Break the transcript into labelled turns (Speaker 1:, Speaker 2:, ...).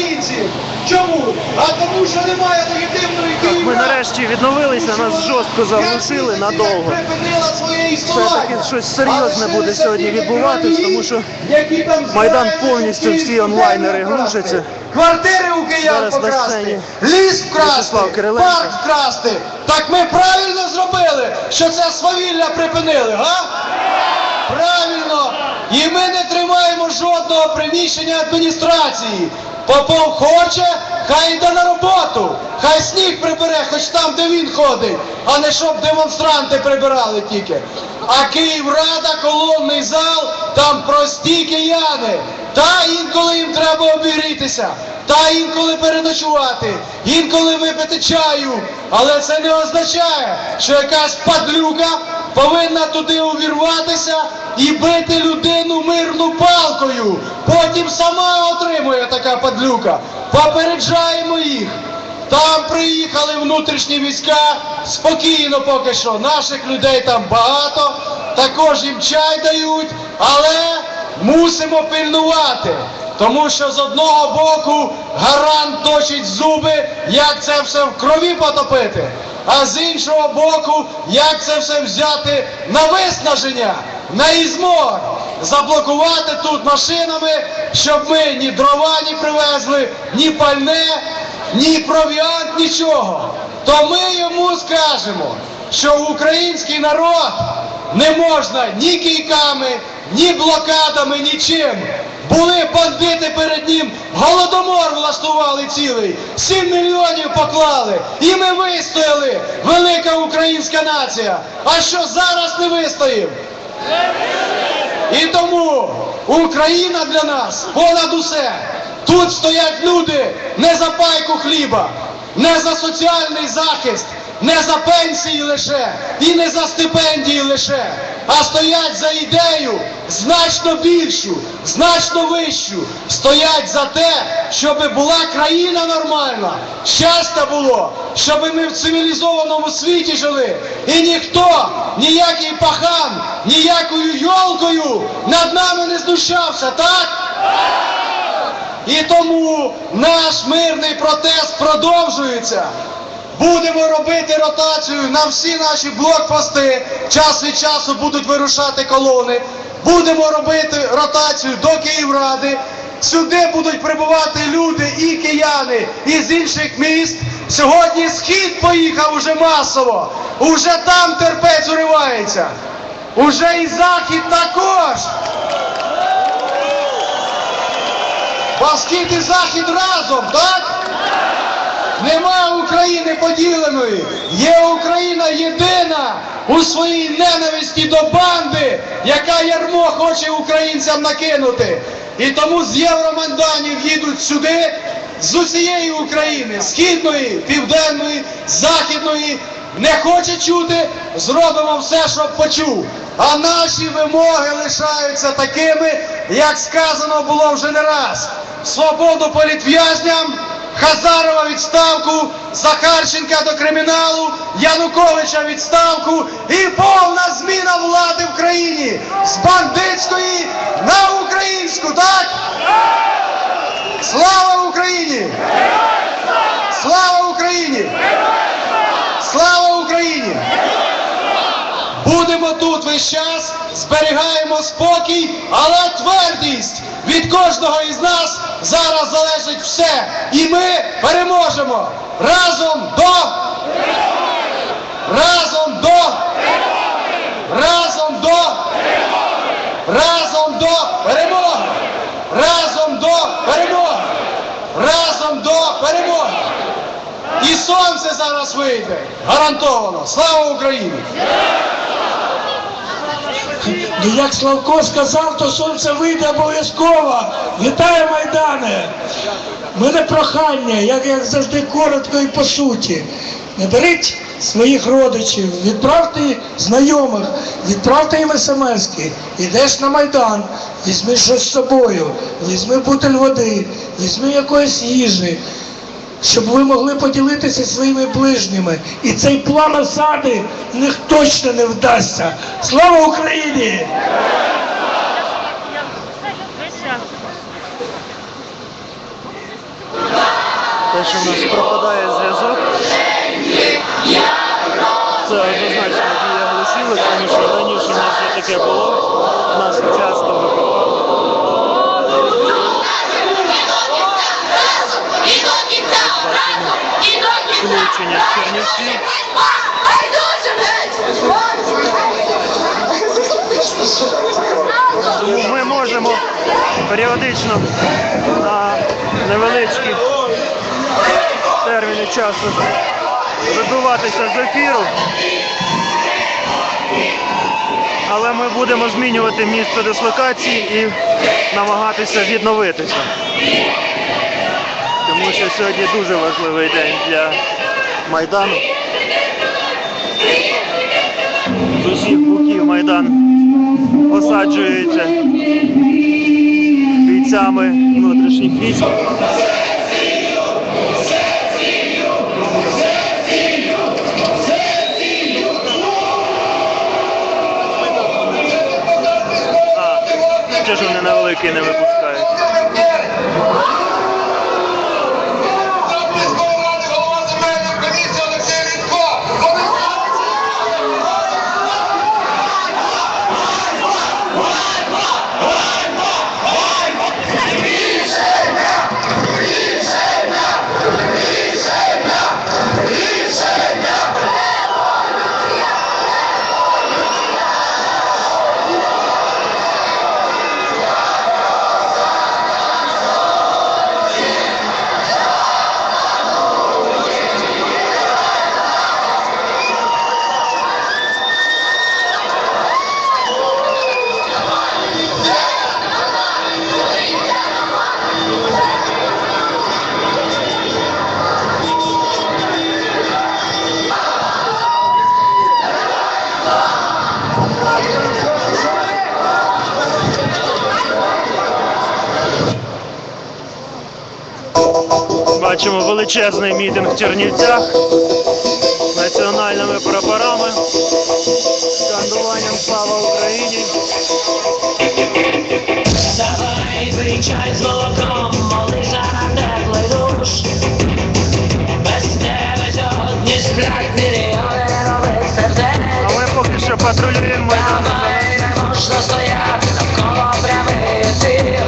Speaker 1: українців. Чому? А тому, що немає легітимної
Speaker 2: Ми нарешті відновилися, нас жорстко заглушили надовго. Все таки щось серйозне буде сьогодні відбуватись, тому що Майдан повністю всі онлайнери глушаться.
Speaker 1: Квартири у киян покрасти, ліс вкрасти, парк вкрасти. Так ми правильно зробили, що це свавілля припинили, га? Правильно. І ми не тримаємо жодного приміщення адміністрації. Попов хоче, хай йде на роботу. Хай сніг прибере, хоч там, де він ходить, а не щоб демонстранти прибирали тільки. А Київрада, колонний зал, там прості кияни. Та інколи їм треба обігрітися, та інколи переночувати, інколи випити чаю. Але це не означає, що якась падлюка повинна туди увірватися і бити людину мирну палкою. Потім сама отримує така падлюка. Попереджаємо їх. Там приїхали внутрішні війська спокійно поки що. Наших людей там багато, також їм чай дають, але мусимо пильнувати. Тому що з одного боку гарант точить зуби, як це все в крові потопити, а з іншого боку, як це все взяти на виснаження, на ізмор, заблокувати тут машинами, щоб ми ні дрова не привезли, ні пальне, ні провіант, нічого. То ми йому скажемо, що український народ не можна ні кійками, ні блокадами, нічим. Були бандити перед ним, голодомор влаштували цілий, 7 мільйонів поклали, і ми вистояли, велика українська нація. А що зараз не вистоїв? І тому Україна для нас понад усе. Тут стоять люди не за пайку хліба, не за соціальний захист, не за пенсії лише і не за стипендії лише, а стоять за ідею значно більшу, значно вищу. Стоять за те, щоб була країна нормальна, щастя було, щоб ми в цивілізованому світі жили. І ніхто, ніякий пахан, ніякою йолкою над нами не знущався, так? І тому наш мирний протест продовжується. Будемо робити ротацію на всі наші блокпости. Час від часу будуть вирушати колони. Будемо робити ротацію до Київради. Сюди будуть прибувати люди і кияни із інших міст. Сьогодні схід поїхав уже масово. Уже там терпець уривається. Уже і захід також. Бо схід і захід разом, так? Нема України поділеної. Є Україна єдина у своїй ненависті до банди, яка ярмо хоче українцям накинути. І тому з Євромайданів їдуть сюди з усієї України, східної, південної, західної. Не хоче чути, зробимо все, щоб почув. А наші вимоги лишаються такими, як сказано було вже не раз. Свободу політв'язням. Хазарова відставку, Захарченка до криміналу, Януковича відставку і повна зміна влади в країні з бандитської на українську, так? Слава Україні! Слава Україні! Слава Україні! Будемо тут весь час, зберігаємо спокій, але твердість від кожного із нас зараз залежить все. І ми переможемо разом до разом до разом до разом до перемоги! Разом до перемоги! Разом до перемоги! І сонце зараз вийде. Гарантовано. Слава Україні!
Speaker 3: Як Славко сказав, то сонце вийде обов'язково. Вітаю, Майдане! Мене прохання, як, як завжди коротко і по суті. Наберіть своїх родичів, відправте знайомих, відправте їм смски. Йдеш на Майдан, візьми щось з собою, візьми бутиль води, візьми якоїсь їжі, щоб ви могли поділитися своїми ближніми. І цей план осади в них точно не вдасться. Слава Україні!
Speaker 2: те, що в нас пропадає зв'язок. Це однозначно дія глушилок, тому що раніше в нас вже таке було. У нас часто вибивало. Чернівців. Тому ми можемо періодично на невеличкі терміни часу вибиватися з ефіру. Але ми будемо змінювати місце дислокації і намагатися відновитися. Тому що сьогодні дуже важливий день для Майдану. З усіх боків Майдан осаджується бійцями внутрішніх військ. А, ж вони на великий не випускають? Бачимо величезний мітинг в Чернівцях національними прапорами, контролюємо.
Speaker 4: Давай не можна стояти навколо прямити.